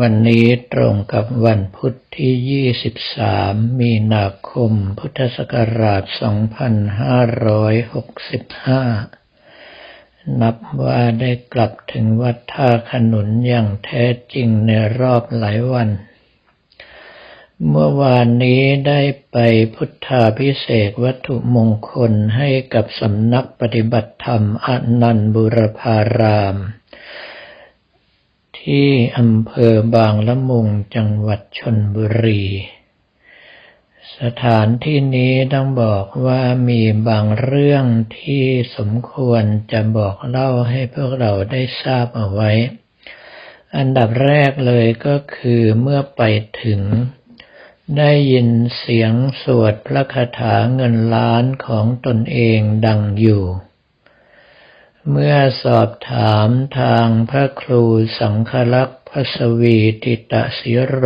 วันนี้ตรงกับวันพุทธที่ 23 มีนาคม พุทธศักราช 2565 นับว่าได้กลับถึงวัดท่าขนุนอย่างแท้จริงในรอบหลายวัน เมื่อวานนี้ได้ไปพุทธาพิเศษวัตถุมงคลให้กับสำนักปฏิบัติธรรมอนันต์บุรพาราม ที่อำเภอบางละมุงจังหวัดชนบุรี สถานที่นี้ต้องบอกว่ามีบางเรื่องที่สมควรจะบอกเล่าให้พวกเราได้ทราบเอาไว้ อันดับแรกเลยก็คือเมื่อไปถึงได้ยินเสียงสวดพระคาถาเงินล้านของตนเองดังอยู่ เมื่อสอบถามทางพระครูสังฆลักษณ์พสวีติตะสิโร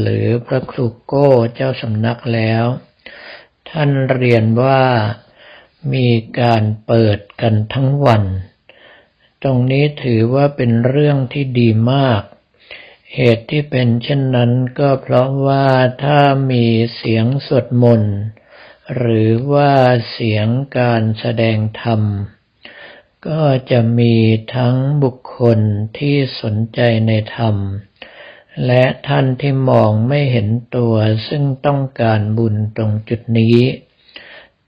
หรือพระครูโก้เจ้าสำนักแล้ว ท่านเรียนว่ามีการเปิดกันทั้งวัน ตรงนี้ถือว่าเป็นเรื่องที่ดีมาก เหตุที่เป็นเช่นนั้นก็เพราะว่าถ้ามีเสียงสวดมนต์หรือว่าเสียงการแสดงธรรม ก็จะมีทั้งบุคคลที่สนใจในธรรม และท่านที่มองไม่เห็นตัวซึ่งต้องการบุญตรงจุดนี้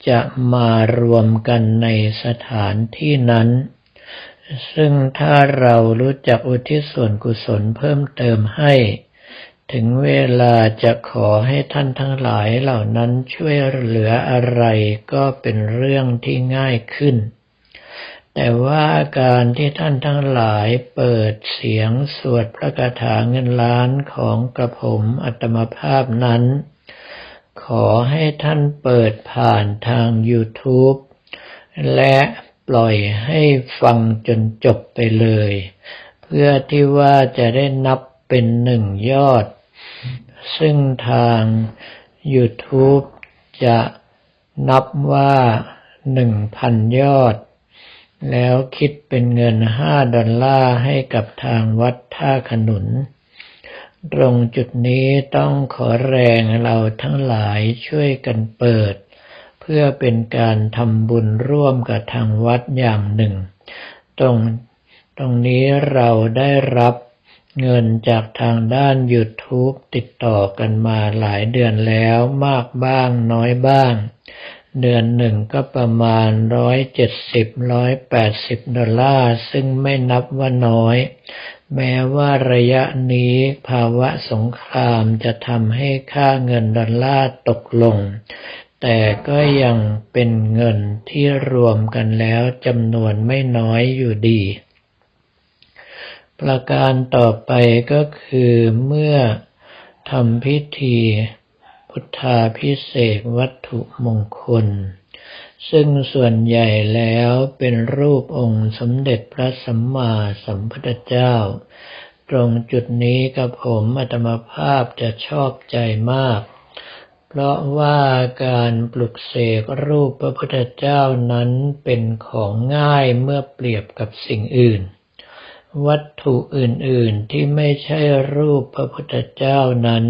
จะมารวมกันในสถานที่นั้น ซึ่งถ้าเรารู้จักอุทิศส่วนกุศลเพิ่มเติมให้ ถึงเวลาจะขอให้ท่านทั้งหลายเหล่านั้นช่วยเหลืออะไรก็เป็นเรื่องที่ง่ายขึ้น แต่ว่าการที่ท่านทั้งหลายเปิดเสียงสวดพระคาถาเงินล้านของกระผมอัตมภาพนั้น ขอให้ท่านเปิดผ่านทาง YouTube และปล่อยให้ฟังจนจบไปเลย เพื่อที่ว่าจะได้นับเป็นหนึ่งยอด ซึ่งทาง YouTube จะนับว่าหนึ่งพันยอด แล้วคิดเป็นเงินห้าดอลลาร์ให้กับทางวัดท่าขนุน ตรงจุดนี้ต้องขอแรงเราทั้งหลายช่วยกันเปิด เพื่อเป็นการทำบุญร่วมกับทางวัดอย่างหนึ่ง ตรงตรงนี้เราได้รับเงินจากทางด้าน YouTube ติดต่อกันมาหลายเดือนแล้วมากบ้างน้อยบ้าง เดือนหนึ่งก็ประมาณร้อยเจ็ดสิบร้อยแปดสิบดอลลาร์ ซึ่งไม่นับว่าน้อย แม้ว่าระยะนี้ภาวะสงครามจะทำให้ค่าเงินดอลลาร์ตกลง แต่ก็ยังเป็นเงินที่รวมกันแล้วจำนวนไม่น้อยอยู่ดี ประการต่อไปก็คือเมื่อทำพิธี พุทธาพิเศษวัตถุมงคล ซึ่งส่วนใหญ่แล้วเป็นรูปองค์สมเด็จพระสัมมาสัมพุทธเจ้า ตรงจุดนี้กับผมอัตมภาพจะชอบใจมาก เพราะว่าการปลุกเสกรูปพระพุทธเจ้านั้นเป็นของง่ายเมื่อเปรียบกับสิ่งอื่นวัตถุอื่นๆที่ไม่ใช่รูปพระพุทธเจ้านั้น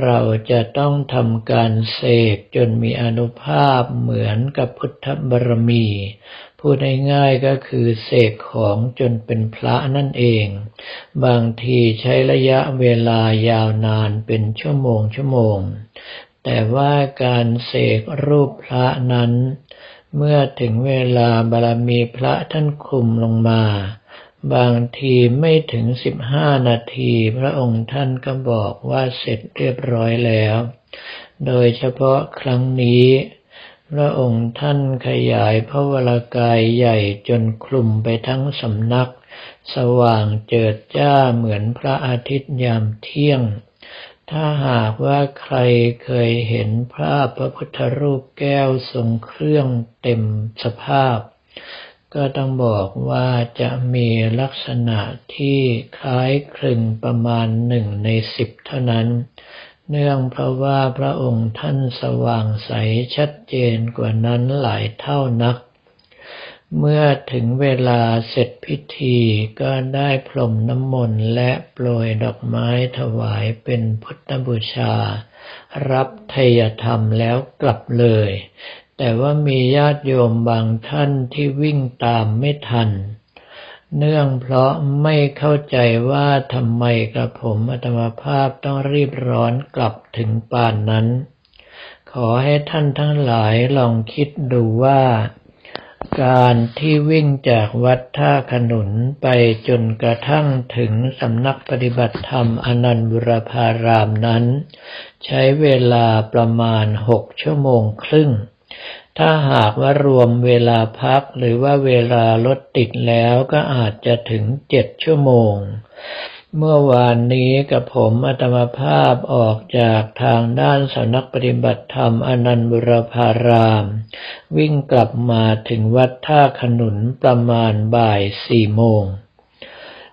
เราจะต้องทำการเสกจนมีอนุภาพเหมือนกับพุทธบารมี พูดง่ายๆก็คือเสกของจนเป็นพระนั่นเอง บางทีใช้ระยะเวลายาวนานเป็นชั่วโมงชั่วโมง แต่ว่าการเสกรูปพระนั้น เมื่อถึงเวลาบารมีพระท่านคุมลงมา บางทีไม่ถึงสิบห้านาที พระองค์ท่านก็บอกว่าเสร็จเรียบร้อยแล้ว โดยเฉพาะครั้งนี้ พระองค์ท่านขยายพระวรากายใหญ่จนคลุมไปทั้งสำนัก สว่างเจิดจ้าเหมือนพระอาทิตย์ยามเที่ยง ถ้าหากว่าใครเคยเห็นภาพพระพุทธรูปแก้วทรงเครื่องเต็มสภาพ ก็ต้องบอกว่าจะมีลักษณะที่คล้ายคลึงประมาณหนึ่งในสิบเท่านั้น เนื่องเพราะว่าพระองค์ท่านสว่างใสชัดเจนกว่านั้นหลายเท่านัก เมื่อถึงเวลาเสร็จพิธีก็ได้พรมน้ำมนต์และโปรยดอกไม้ถวายเป็นพุทธบูชา รับทยธรรมแล้วกลับเลย แต่ว่ามีญาติโยมบางท่านที่วิ่งตามไม่ทัน เนื่องเพราะไม่เข้าใจว่าทำไมกระผมอัตมภาพต้องรีบร้อนกลับถึงป่านนั้น ขอให้ท่านทั้งหลายลองคิดดูว่า การที่วิ่งจากวัดท่าขนุนไปจนกระทั่งถึงสำนักปฏิบัติธรรมอนันต์บุรพารามนั้น ใช้เวลาประมาณหกชั่วโมงครึ่ง ถ้าหากว่ารวมเวลาพักหรือว่าเวลารถติดแล้วก็อาจจะถึงเจ็ดชั่วโมง เมื่อวานนี้กับผมอัตมภาพออกจากทางด้านสำนักปฏิบัติธรรมอนันตบุรพาราม วิ่งกลับมาถึงวัดท่าขนุนประมาณบ่ายสี่โมง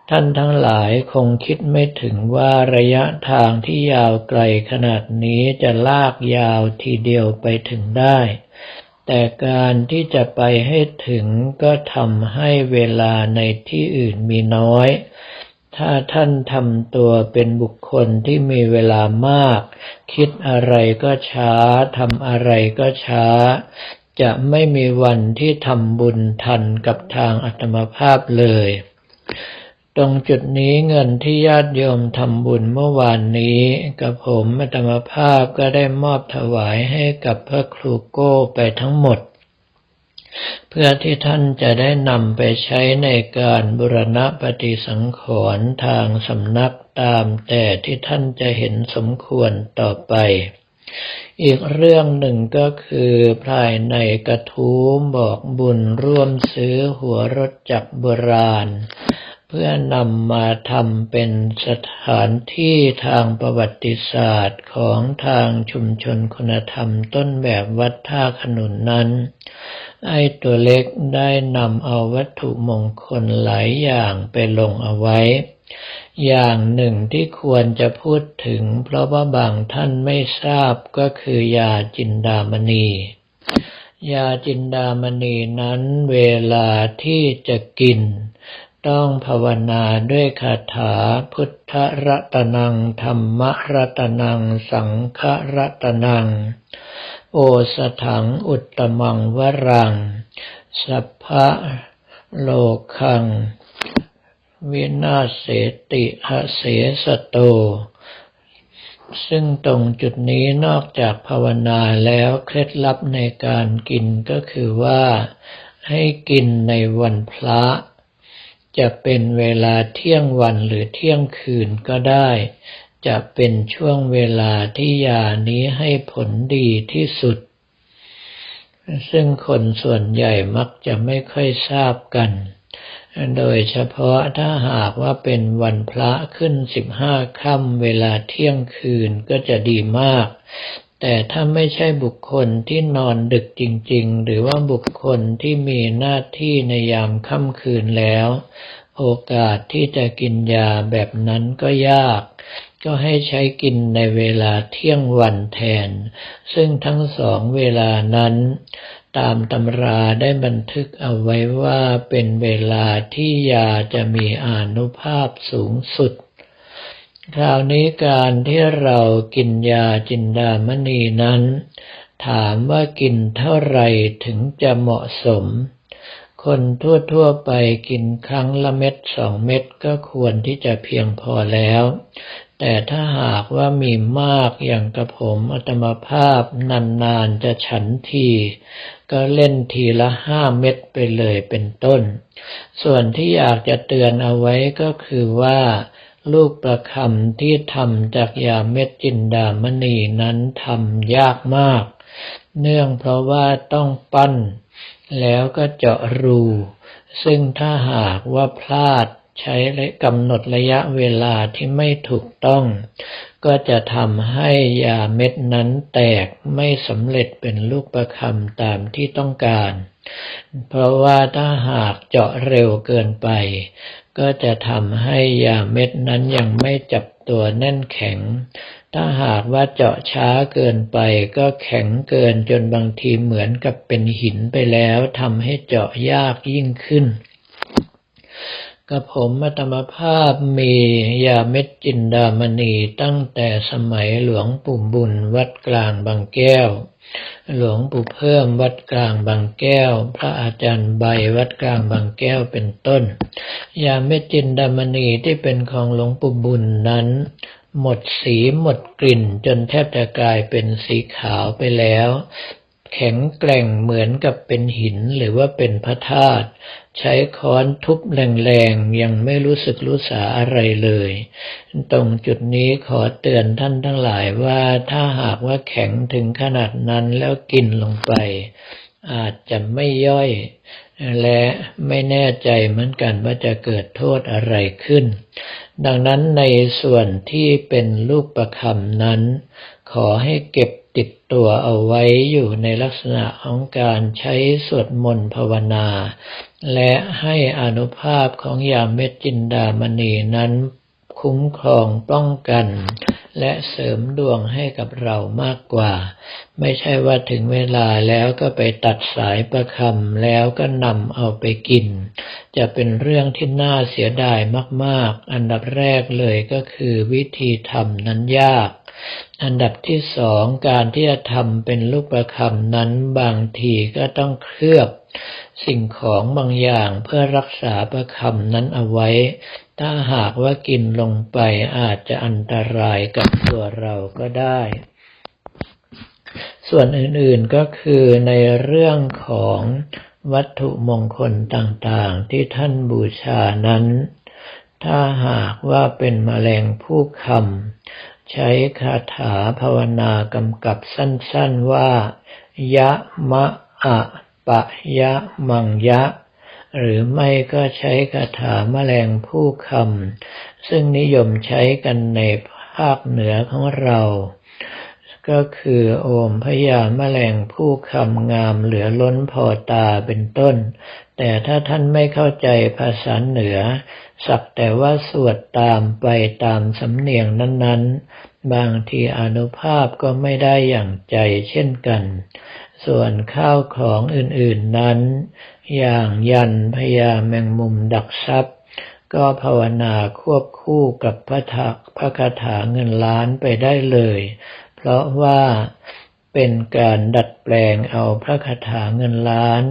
ท่านทั้งหลายคงคิดไม่ถึงว่าระยะทางที่ยาวไกลขนาดนี้จะลากยาวทีเดียวไปถึงได้ แต่การที่จะไปให้ถึงก็ทำให้เวลาในที่อื่นมีน้อย ถ้าท่านทำตัวเป็นบุคคลที่มีเวลามาก คิดอะไรก็ช้าทำอะไรก็ช้า จะไม่มีวันที่ทำบุญทันกับทางอัตมภาพเลย ตรงจุดนี้เงินที่ญาติโยมทำบุญเมื่อวานนี้ กับผมอัตมภาพก็ได้มอบถวายให้กับพระครูโก้ไปทั้งหมด เพื่อที่ท่านจะได้นำไปใช้ในการบุรณะปฏิสังขรณ์ทางสำนักตามแต่ที่ท่านจะเห็นสมควรต่อไปอีกเรื่องหนึ่งก็คือภายในกระทู้บอกบุญร่วมซื้อหัวรถจักรโบราณ เพื่อนำมาทำเป็นสถานที่ทางประวัติศาสตร์ของทางชุมชนคุณธรรมต้นแบบวัดท่าขนุนนั้น ไอ้ตัวเล็กได้นำเอาวัตถุมงคลหลายอย่างไปลงเอาไว้ อย่างหนึ่งที่ควรจะพูดถึง เพราะว่าบางท่านไม่ทราบก็คือยาจินดามณียาจินดามณีนั้นเวลาที่จะกิน ต้องภาวนาด้วยคาถาพุทธรัตนังธรรมรัตนังสังฆรัตนัง โอสถังอุตตมังวรัง สัพพะโลคัง วินาเสติหเสสโต ซึ่งตรงจุดนี้นอกจากภาวนาแล้วเคล็ดลับในการกินก็คือว่าให้กินในวันพระ จะเป็นเวลาเที่ยงวันหรือเที่ยงคืนก็ได้ จะเป็นช่วงเวลาที่ยานี้ให้ผลดีที่สุด ซึ่งคนส่วนใหญ่มักจะไม่ค่อยทราบกัน โดยเฉพาะถ้าหากว่าเป็นวันพระขึ้นสิบห้าค่ำเวลาเที่ยงคืนก็จะดีมาก แต่ถ้าไม่ใช่บุคคลที่นอนดึกจริง ๆ หรือว่าบุคคลที่มีหน้าที่ในยามค่ำคืนแล้ว โอกาสที่จะกินยาแบบนั้นก็ยาก ก็ให้ใช้กินในเวลาเที่ยงวันแทน ซึ่งทั้งสองเวลานั้น ตามตำราได้บันทึกเอาไว้ว่าเป็นเวลาที่ยาจะมีอานุภาพสูงสุด คราวนี้การที่เรากินยาจินดามณีนั้น ถามว่ากินเท่าไรถึงจะเหมาะสม คนทั่วๆไปกินครั้งละเม็ดสองเม็ดก็ควรที่จะเพียงพอแล้ว แต่ถ้าหากว่ามีมากอย่างกระผมอัตมภาพนานๆจะฉันที ก็เล่นทีละห้าเม็ดไปเลยเป็นต้น ส่วนที่อยากจะเตือนเอาไว้ก็คือว่า ลูกประคำที่ทำจากยาเม็ดจินดามณีนั้นทำยากมาก เนื่องเพราะว่าต้องปั้น แล้วก็เจาะรู ซึ่งถ้าหากว่าพลาดใช้กำหนดระยะเวลาที่ไม่ถูกต้อง ก็จะทำให้ยาเม็ดนั้นแตกไม่สำเร็จเป็นลูกประคำตามที่ต้องการ เพราะว่าถ้าหากเจาะเร็วเกินไป ก็จะทำให้ยาเม็ดนั้นยังไม่จับตัวแน่นแข็ง ถ้าหากว่าเจาะช้าเกินไปก็แข็งเกินจนบางทีเหมือนกับเป็นหินไปแล้วทำให้เจาะยากยิ่งขึ้น กระผมมัตมภาพมียาเม็ดจินดามณีตั้งแต่สมัยหลวงปู่บุญวัดกลางบางแก้ว หลวงปู่เพิ่มวัดกลางบางแก้ว พระอาจารย์ใบวัดกลางบางแก้วเป็นต้น ยาเม็ดจินดามณีที่เป็นของหลวงปู่บุญนั้น หมดสีหมดกลิ่นจนแทบจะกลายเป็นสีขาวไปแล้ว แข็งแกร่งเหมือนกับเป็นหินหรือว่าเป็นพระธาตุใช้ค้อนทุบแรงๆ ยังไม่รู้สึกรู้สาอะไรเลย ตรงจุดนี้ขอเตือนท่านทั้งหลายว่าถ้าหากว่าแข็งถึงขนาดนั้นแล้วกินลงไป อาจจะไม่ย่อย และไม่แน่ใจเหมือนกันว่าจะเกิดโทษอะไรขึ้น ดังนั้นในส่วนที่เป็นลูกประคำนั้น ขอให้เก็บ ติดตัวเอาไว้อยู่ในลักษณะของการใช้สวดมนต์ภาวนา และให้อนุภาพของยาเม็ดจินดามณีนั้นคุ้มครองป้องกัน และเสริมดวงให้กับเรามากกว่า ไม่ใช่ว่าถึงเวลาแล้วก็ไปตัดสายประคำแล้วก็นำเอาไปกิน จะเป็นเรื่องที่น่าเสียดายมาก ๆ อันดับแรกเลยก็คือวิธีทำนั้นยาก อันดับที่สองการที่จะทำเป็นลูกประคำนั้นบางทีก็ต้องเคลือบสิ่งของบางอย่างเพื่อรักษาประคำนั้นเอาไว้ ถ้าหากว่ากินลงไปอาจจะอันตรายกับตัวเราก็ได้ ส่วนอื่นๆก็คือในเรื่องของวัตถุมงคลต่างๆ ที่ท่านบูชานั้น ถ้าหากว่าเป็นมแมลงผู้คำ ใช้คาถาภาวนากำกับสั้นๆว่า ยะมะอะปะยะมังยะ หรือไม่ก็ใช้คาถาแมลงผู้คำซึ่งนิยมใช้กันในภาคเหนือของเรา ก็คือโอมพยาแมลงผู้คำงามเหลือล้นพอตาเป็นต้น แต่ถ้าท่านไม่เข้าใจภาษาเหนือ สักแต่ว่าสวดตามไปตามสำเนียงนั้นๆ บางทีอนุภาพก็ไม่ได้อย่างใจเช่นกัน ส่วนข้าวของอื่นๆนั้น อย่างยันพยาแมงมุมดักทรัพย์ ก็ภาวนาควบคู่กับพระถักพระคาถาเงินล้านไปได้เลย เพราะว่า เป็นการดัดแปลงเอาพระคาถาเงินล้าน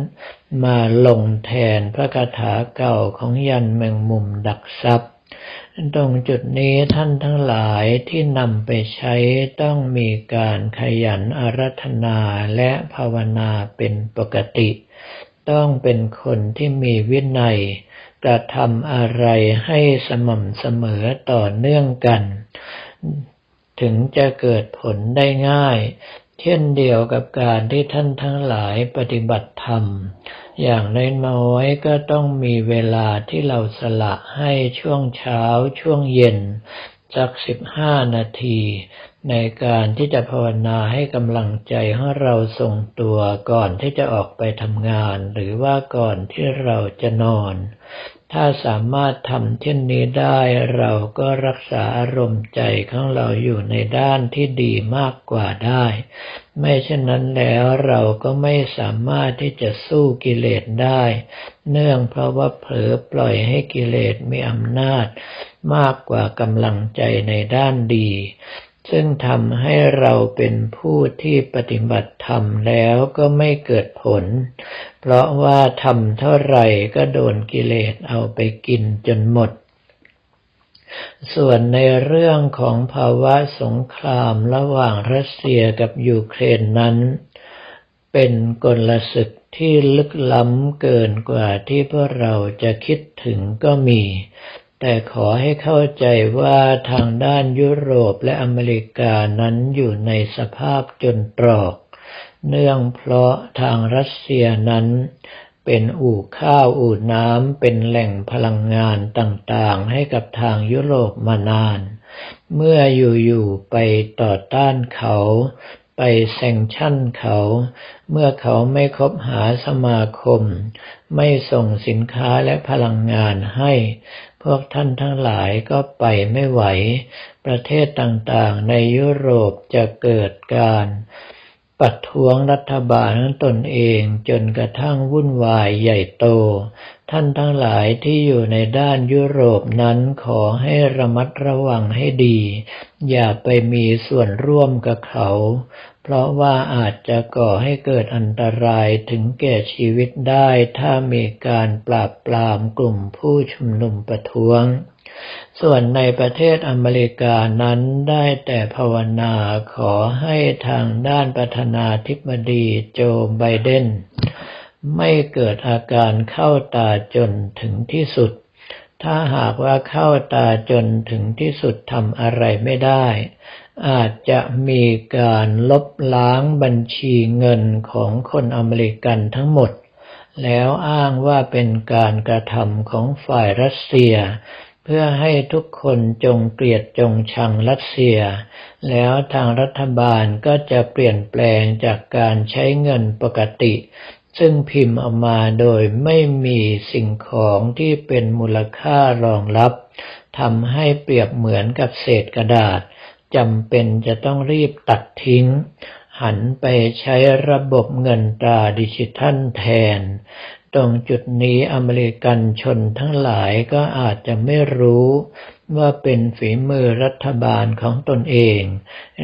มาลงแทนพระคาถาเก่าของยันแมงมุมดักซับตรงจุดนี้ท่านทั้งหลายที่นำไปใช้ต้องมีการขยันอารัธนาและภาวนาเป็นปกติ ต้องเป็นคนที่มีวินัยกระทำอะไรให้สม่ำเสมอต่อเนื่องกัน ถึงจะเกิดผลได้ง่าย เช่นเดียวกับการที่ท่านทั้งหลายปฏิบัติธรรม อย่างน้อยๆก็ต้องมีเวลาที่เราสละให้ช่วงเช้าช่วงเย็น สักสิบห้านาที ในการที่จะภาวนาให้กำลังใจให้เราทรงตัวก่อนที่จะออกไปทำงาน หรือว่าก่อนที่เราจะนอน ถ้าสามารถทำเช่นนี้ได้เราก็รักษาอารมณ์ใจของเราอยู่ในด้านที่ดีมากกว่าได้ ไม่เช่นนั้นแล้วเราก็ไม่สามารถที่จะสู้กิเลสได้ เนื่องเพราะว่าเผลอปล่อยให้กิเลสมีอำนาจ มากกว่ากำลังใจในด้านดี ซึ่งทำให้เราเป็นผู้ที่ปฏิบัติธรรมแล้วก็ไม่เกิดผล เพราะว่าทำเท่าไหร่ก็โดนกิเลสเอาไปกินจนหมด ส่วนในเรื่องของภาวะสงครามระหว่างรัสเซียกับยูเครนนั้น เป็นกลศึกที่ลึกล้ำเกินกว่าที่พวกเราจะคิดถึงก็มี แต่ขอให้เข้าใจว่าทางด้านยุโรปและอเมริกานั้นอยู่ในสภาพจนตรอก เนื่องเพราะทางรัสเซียนั้น เป็นอู่ข้าวอู่น้ำเป็นแหล่งพลังงานต่างๆ ให้กับทางยุโรปมานาน เมื่ออยู่ๆไปต่อต้านเขาไปแซงชั่นเขา เมื่อเขาไม่คบหาสมาคม ไม่ส่งสินค้าและพลังงานให้ พวกท่านทั้งหลายก็ไปไม่ไหว ประเทศต่างๆ ในยุโรปจะเกิดการปัดท้วงรัฐบาลของตนเองจนกระทั่งวุ่นวายใหญ่โต ท่านทั้งหลายที่อยู่ในด้านยุโรปนั้นขอให้ระมัดระวังให้ดี อย่าไปมีส่วนร่วมกับเขา เพราะว่าอาจจะก่อให้เกิดอันตรายถึงแก่ชีวิตได้ถ้ามีการปราบปรามกลุ่มผู้ชุมนุมประท้วง ส่วนในประเทศอเมริกานั้นได้แต่ภาวนาขอให้ทางด้านประธานาธิบดีโจไบเดนไม่เกิดอาการเข้าตาจนถึงที่สุด ถ้าหากว่าเข้าตาจนถึงที่สุดทำอะไรไม่ได้ อาจจะมีการลบล้างบัญชีเงินของคนอเมริกันทั้งหมด แล้วอ้างว่าเป็นการกระทำของฝ่ายรัสเซีย เพื่อให้ทุกคนจงเกลียดจงชังรัสเซีย แล้วทางรัฐบาลก็จะเปลี่ยนแปลงจากการใช้เงินปกติ ซึ่งพิมพ์ออกมาโดยไม่มีสิ่งของที่เป็นมูลค่ารองรับทำให้เปรียบเหมือนกับเศษกระดาษ จำเป็นจะต้องรีบตัดทิ้ง หันไปใช้ระบบเงินตราดิจิทัลแทน ตรงจุดนี้อเมริกันชนทั้งหลายก็อาจจะไม่รู้ว่าเป็นฝีมือรัฐบาลของตนเอง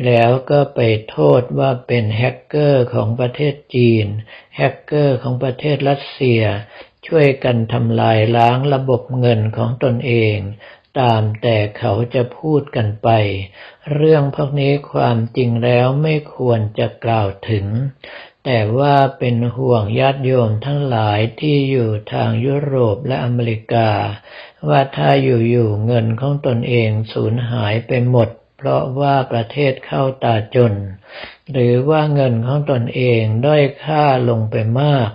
แล้วก็ไปโทษว่าเป็นแฮกเกอร์ของประเทศจีน แฮกเกอร์ของประเทศรัสเซีย ช่วยกันทำลายล้างระบบเงินของตนเอง ตามแต่เขาจะพูดกันไป เรื่องพวกนี้ความจริงแล้วไม่ควรจะกล่าวถึง แต่ว่าเป็นห่วงญาติโยมทั้งหลายที่อยู่ทางยุโรปและอเมริกา ว่าถ้าอยู่ๆเงินของตนเองสูญหายไปหมดเพราะว่าประเทศเข้าตาจน หรือว่าเงินของตนเองด้อยค่าลงไปมาก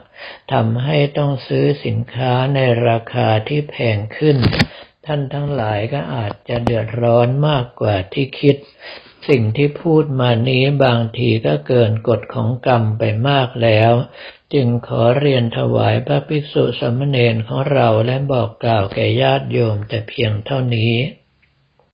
ทำให้ต้องซื้อสินค้าในราคาที่แพงขึ้น ท่านทั้งหลายก็อาจจะเดือดร้อนมากกว่าที่คิด สิ่งที่พูดมานี้บางทีก็เกินกฎของกรรมไปมากแล้ว จึงขอเรียนถวายพระภิกษุสมณเณรของเราและบอกกล่าวแก่ญาติโยมแต่เพียงเท่านี้